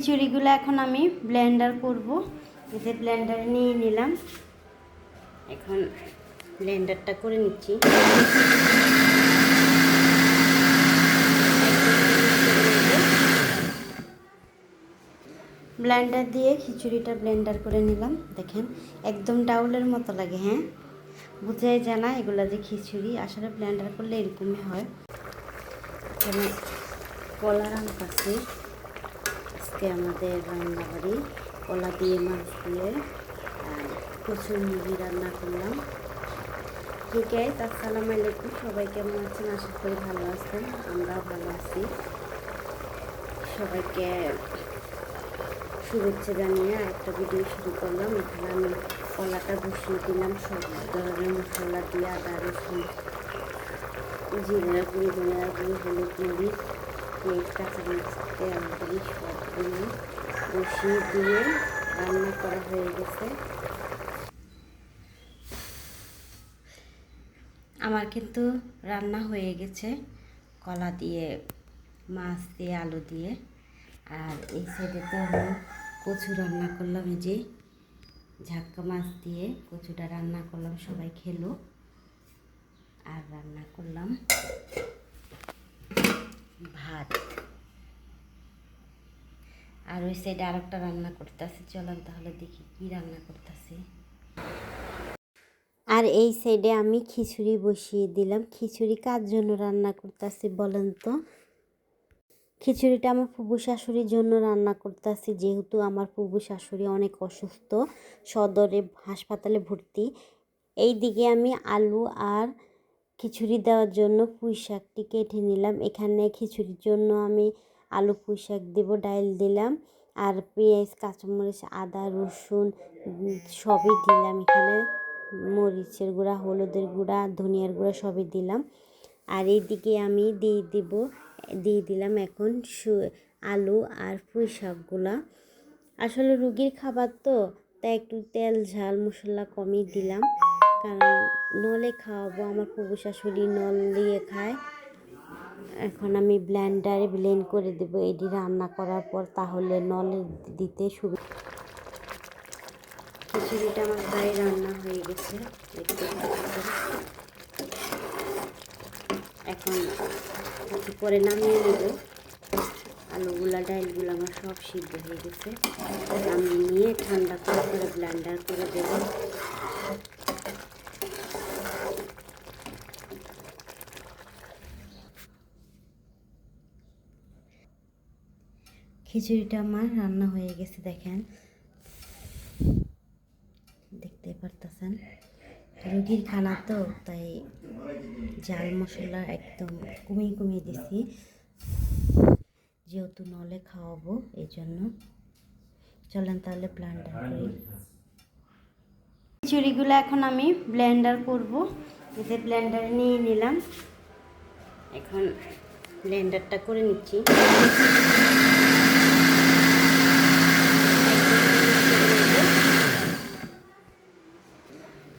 খিচুড়িগুলো এখন আমি ব্লেন্ডার করব। এতে ব্লেন্ডার নিয়ে নিলাম। এখন ব্লেন্ডারটা করে নিচ্ছি। ব্লেন্ডার দিয়ে খিচুড়িটা ব্লেন্ডার করে নিলাম। দেখেন, একদম ডাউলের মতো লাগে হ্যাঁ? বুঝাই জানা এগুলো যে খিচুড়ি, আসলে ব্লেন্ডার করলে এরকমই হয়। এখানে কলা রান পাচ্ছি আজকে আমাদের রান্নাবাড়ি কলা দিয়ে মাছ দিয়ে, আর মুরগি রান্না করলাম। ঠিক আছে, আসসালামু আলাইকুম। সবাই কেমন আছেন? আশা করি ভালো আছেন। আমরাও ভালো আছি। সবাইকে শুভেচ্ছা জানিয়ে একটা ভিডিও শুরু করলাম। এখানে আমি কলাটা বসিয়ে দিলাম। সব ধরনের মশলা দিয়ে আদা, রসুন, জিরা, গুঁড়ি, ধনিয়া গুঁড়ি, হলুদ পেঁয়াজ, কাঁচামরিচ, তেল সবগুলো বসিয়ে দিয়ে রান্না করা হয়ে গেছে। আমার কিন্তু রান্না হয়ে গেছে। কলা দিয়ে, মাছ দিয়ে, আলু দিয়ে। আর এই সাইডে তো আমি কচু রান্না করলাম, এই যে ঝাক্কা মাছ দিয়ে কচুটা রান্না করলাম, সবাই খেলো। আর রান্না করলাম ভাত। আর ওই সাইডে আর একটা রান্না করতেছি, চলেন তাহলে দেখি কি রান্না করতেছি। আর এই সাইডে আমি খিচুড়ি বসিয়ে দিলাম। খিচুড়ি কার জন্য রান্না করতেছি বলেন তো? খিচুড়িটা আমার ফুবু শাশুড়ির জন্য রান্না করতেছি, যেহেতু আমার ফুবু শাশুড়ি অনেক অসুস্থ, সদরে হাসপাতালে ভর্তি। এই দিকে আমি আলু আর খিচুড়ি দেওয়ার জন্য পুঁই শাকটি কেটে নিলাম। এখানে খিচুড়ির জন্য আমি আলু পুঁই শাক দেবো, ডাইল দিলাম। আর পেঁয়াজ, কাঁচামরিচ, আদা, রসুন, সবই দিলাম এখানে। মরিচের গুঁড়া, হলুদের গুঁড়া, ধনিয়ার গুঁড়া সবই দিলাম। আর এইদিকে আমি দিয়ে দিব, দিয়ে দিলাম এখন আলু আর পুঁই শাকগুলা আসলে রুগীর খাবার তো, তাই একটু তেল, ঝাল, মশলা কমই দিলাম। কারণ নলে খাওয়াবো, আমার প্রভু শাশুড়ি নল দিয়ে খায়। এখন আমি ব্লেন্ডারে ব্লেন্ড করে দেবো। এটি রান্না করার পর তাহলে নলে দিতে সুবিধা খিচুড়িটা আমার প্রায় রান্না হয়ে গেছে। এখন একটু পরে নামিয়ে নেব। আলুগুলা, ডাইলগুলো আমার সব সিদ্ধ হয়ে গেছে। আমি নিয়ে ঠান্ডা করে ব্লেন্ডার করে দেব। খিচুড়িটা আমার রান্না হয়ে গেছে, দেখেন। দেখতে পারতেছেন? রুগীর খানা তো, তাই জাল মশলা একদম কমিয়ে কমিয়ে দিছি। যেহেতু নলে খাওয়াবো, এই জন্য। চলেন তাহলে ব্লেন্ডার করি। খিচুড়িগুলো এখন আমি ব্লেন্ডার করব। এতে ব্লেন্ডার নিয়ে নিলাম। এখন ব্লেন্ডারটা করে নিচ্ছি।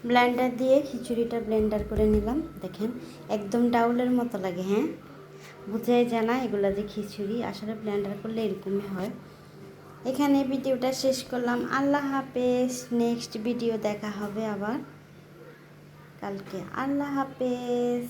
ব্লেন্ডার দিয়ে খিচুড়িটা ব্লেন্ডার করে নিলাম। দেখেন, একদম ডাউলের মতো লাগে হ্যাঁ? বুঝাই জানা এগুলো যে খিচুড়ি, আসলে ব্লেন্ডার করলে এরকমই হয়। এখানে ভিডিওটা শেষ করলাম। আল্লাহ হাফেজ। নেক্সট ভিডিও দেখা হবে আবার। কালকে। আল্লাহ হাফেজ।